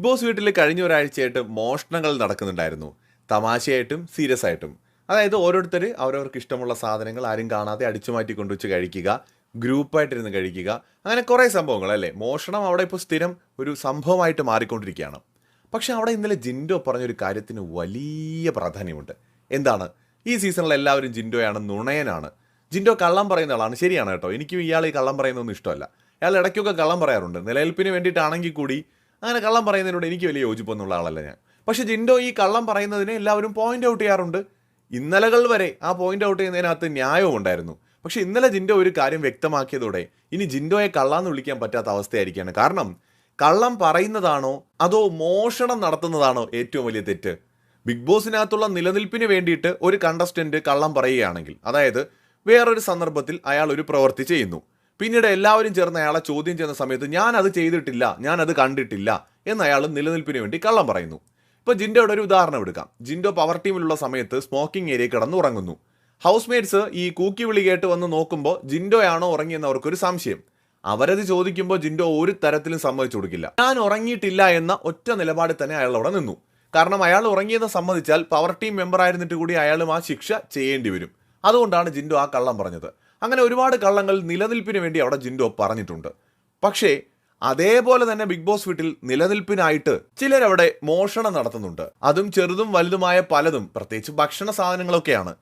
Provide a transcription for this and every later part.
Big boss വീട്ടിൽ കഴിഞ്ഞ ഒരാഴ്ചയായിട്ട് മോഷണങ്ങൾ നടക്കുന്നുണ്ടായിരുന്നു. തമാശയായിട്ടും സീരിയസ് ആയിട്ടും. അതായത് ഓരോരുത്തർ അവരവർക്ക് ഇഷ്ടമുള്ള സാധനങ്ങൾ ആരും കാണാതെ അടിച്ചു മാറ്റി കൊണ്ടുവച്ച് കഴിക്കുക ഗ്രൂപ്പായിട്ടിരുന്ന് കഴിക്കുക അങ്ങനെ കുറേ സംഭവങ്ങൾ അല്ലേ? മോഷണം അവിടെ ഇപ്പോൾ സ്ഥിരം ഒരു സംഭവമായിട്ട് മാറിക്കൊണ്ടിരിക്കുകയാണ്. പക്ഷെ അവിടെ ഇന്നലെ ജിൻഡോ പറഞ്ഞൊരു കാര്യത്തിന് വലിയ പ്രാധാന്യമുണ്ട്. എന്താണ്? ഈ സീസണിൽ എല്ലാവരും ജിൻഡോയാണ് നുണയനാണ്. ജിൻഡോ കള്ളം പറയുന്ന ആളാണ്. ശരിയാണ് കേട്ടോ. എനിക്കും ഇയാൾ ഈ കള്ളം പറയുന്നൊന്നും ഇഷ്ടമല്ല. അയാൾ ഇടയ്ക്കൊക്കെ കള്ളം പറയാറുണ്ട്. നിലനിൽപ്പിന് വേണ്ടിയിട്ടാണെങ്കിൽ കൂടി അങ്ങനെ കള്ളം പറയുന്നതിനോട് എനിക്ക് വലിയ യോജിപ്പൊന്നുള്ള ആളല്ല ഞാൻ. പക്ഷേ ജിൻഡോ ഈ കള്ളം പറയുന്നതിനെ എല്ലാവരും പോയിന്റ് ഔട്ട് ചെയ്യാറുണ്ട്. ഇന്നലകൾ വരെ ആ പോയിന്റ് ഔട്ട് ചെയ്യുന്നതിനകത്ത് ന്യായവും ഉണ്ടായിരുന്നു. പക്ഷേ ഇന്നലെ ജിൻഡോ ഒരു കാര്യം വ്യക്തമാക്കിയതോടെ ഇനി ജിൻഡോയെ കള്ളാന്ന് വിളിക്കാൻ പറ്റാത്ത അവസ്ഥയായിരിക്കുകയാണ്. കാരണം കള്ളം പറയുന്നതാണോ അതോ മോഷണം നടത്തുന്നതാണോ ഏറ്റവും വലിയ തെറ്റ്? ബിഗ് ബോസിനകത്തുള്ള നിലനിൽപ്പിന് വേണ്ടിയിട്ട് ഒരു കണ്ടസ്റ്റന്റ് കള്ളം പറയുകയാണെങ്കിൽ അതായത് വേറൊരു സന്ദർഭത്തിൽ അയാൾ ഒരു പ്രവൃത്തി ചെയ്യുന്നു. പിന്നീട് എല്ലാവരും ചേർന്ന് അയാളെ ചോദ്യം ചെയ്യുന്ന സമയത്ത് ഞാൻ അത് ചെയ്തിട്ടില്ല ഞാൻ അത് കണ്ടിട്ടില്ല എന്ന് അയാൾ നിലനിൽപ്പിന് വേണ്ടി കള്ളം പറയുന്നു. ഇപ്പൊ ജിൻഡോയുടെ ഒരു ഉദാഹരണം എടുക്കാം. ജിൻഡോ പവർ ടീമിലുള്ള സമയത്ത് സ്മോക്കിംഗ് ഏരിയ കിടന്ന് ഉറങ്ങുന്നു. ഹൗസ് മേറ്റ്സ് ഈ കൂക്കി വിളി കേട്ട് വന്ന് നോക്കുമ്പോൾ ജിൻഡോയാണോ ഉറങ്ങിയെന്ന് അവർക്കൊരു സംശയം. അവരത് ചോദിക്കുമ്പോൾ ജിൻഡോ ഒരു തരത്തിലും സമ്മതിച്ചു കൊടുക്കില്ല. ഞാൻ ഉറങ്ങിയിട്ടില്ല എന്ന ഒറ്റ നിലപാടിൽ തന്നെ അയാൾ അവിടെ നിന്നു. കാരണം അയാൾ ഉറങ്ങിയെന്ന് സമ്മതിച്ചാൽ പവർ ടീം മെമ്പർ ആയിരുന്നിട്ട് കൂടി അയാളും ആ ശിക്ഷ ചെയ്യേണ്ടി വരും. അതുകൊണ്ടാണ് ജിൻഡോ ആ കള്ളം പറഞ്ഞത്. അങ്ങനെ ഒരുപാട് കള്ളങ്ങൾ നിലനിൽപ്പിന് വേണ്ടി അവിടെ ജിൻഡോ പറഞ്ഞിട്ടുണ്ട്. പക്ഷേ അതേപോലെ തന്നെ ബിഗ് ബോസ് വീട്ടിൽ നിലനിൽപ്പിനായിട്ട് ചിലരവിടെ മോഷണം നടത്തുന്നുണ്ട്. അതും ചെറുതും വലുതുമായ പലതും പ്രത്യേകിച്ച് ഭക്ഷണ സാധനങ്ങളൊക്കെയാണ്.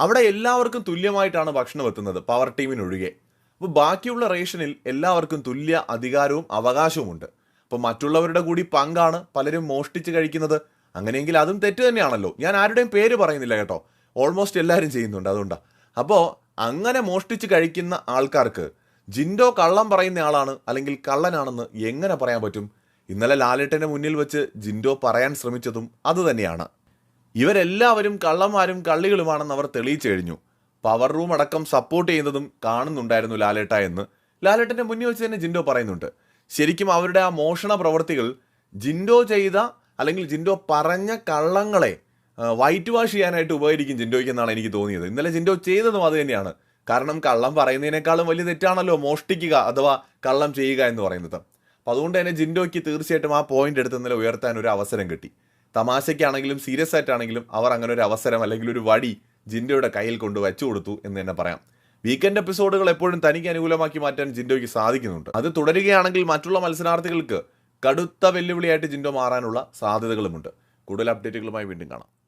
അവിടെ എല്ലാവർക്കും തുല്യമായിട്ടാണ് ഭക്ഷണം എത്തുന്നത് പവർ ടീമിനൊഴികെ. അപ്പോൾ ബാക്കിയുള്ള റേഷനിൽ എല്ലാവർക്കും തുല്യ അധികാരവും അവകാശവുമുണ്ട്. അപ്പോൾ മറ്റുള്ളവരുടെ കൂടി പങ്കാണ് പലരും മോഷ്ടിച്ച് കഴിക്കുന്നത്. അങ്ങനെയെങ്കിൽ അതും തെറ്റ് തന്നെയാണല്ലോ. ഞാൻ ആരുടെയും പേര് പറയുന്നില്ല കേട്ടോ. ഓൾമോസ്റ്റ് എല്ലാവരും ചെയ്യുന്നുണ്ട് അതുകൊണ്ടാണ് അപ്പോൾ അങ്ങനെ മോഷ്ടിച്ച് കഴിക്കുന്ന ആൾക്കാർക്ക് ജിൻഡോ കള്ളം പറയുന്ന ആളാണ് അല്ലെങ്കിൽ കള്ളനാണെന്ന് എങ്ങനെ പറയാൻ പറ്റും? ഇന്നലെ ലാലേട്ടന്റെ മുന്നിൽ വെച്ച് ജിൻഡോ പറയാൻ ശ്രമിച്ചതും അതുതന്നെയാണ് ഇവരെല്ലാവരും കള്ളന്മാരും കള്ളികളുമാണെന്ന് അവർ തെളിയിച്ചു കഴിഞ്ഞു. പവർ റൂം അടക്കം സപ്പോർട്ട് ചെയ്യുന്നതും കാണുന്നുണ്ടായിരുന്നു ലാലേട്ട എന്ന്. ലാലേട്ടന്റെ മുന്നിൽ വെച്ച് തന്നെ ജിൻഡോ പറയുന്നുണ്ട്. ശരിക്കും അവരുടെ ആ മോഷണ പ്രവൃത്തികൾ ജിൻഡോ ചെയ്ത അല്ലെങ്കിൽ ജിൻഡോ പറഞ്ഞ കള്ളങ്ങളെ വൈറ്റ് വാഷ് ചെയ്യാനായിട്ട് ഉപകരിക്കും ജിൻഡോയ്ക്ക് എന്നാണ് എനിക്ക് തോന്നിയത്. ഇന്നലെ ജിൻഡോ ചെയ്തതും അത് തന്നെയാണ്. കാരണം കള്ളം പറയുന്നതിനേക്കാളും വലിയ തെറ്റാണല്ലോ മോഷ്ടിക്കുക അഥവാ കള്ളം ചെയ്യുക എന്ന് പറയുന്നത്. അപ്പോൾ അതുകൊണ്ട് തന്നെ ജിൻഡോയ്ക്ക് തീർച്ചയായിട്ടും ആ പോയിന്റ് എടുത്ത് ഇന്നലെ ഉയർത്താൻ ഒരു അവസരം കിട്ടി. തമാശയ്ക്കാണെങ്കിലും സീരിയസ് ആയിട്ടാണെങ്കിലും അവർ അങ്ങനെ ഒരു അവസരം അല്ലെങ്കിൽ ഒരു വടി ജിൻഡോയുടെ കയ്യിൽ കൊണ്ട് വെച്ചു കൊടുത്തു എന്ന് തന്നെ പറയാം. വീക്കെൻഡ് എപ്പിസോഡുകൾ എപ്പോഴും തനിക്ക് അനുകൂലമാക്കി മാറ്റാൻ ജിൻഡോയ്ക്ക് സാധിക്കുന്നുണ്ട്. അത് തുടരുകയാണെങ്കിൽ മറ്റുള്ള മത്സരാർത്ഥികൾക്ക് കടുത്ത വെല്ലുവിളിയായിട്ട് ജിൻഡോ മാറാനുള്ള സാധ്യതകളുമുണ്ട്. കൂടുതൽ അപ്ഡേറ്റുകളുമായി വീണ്ടും കാണാം.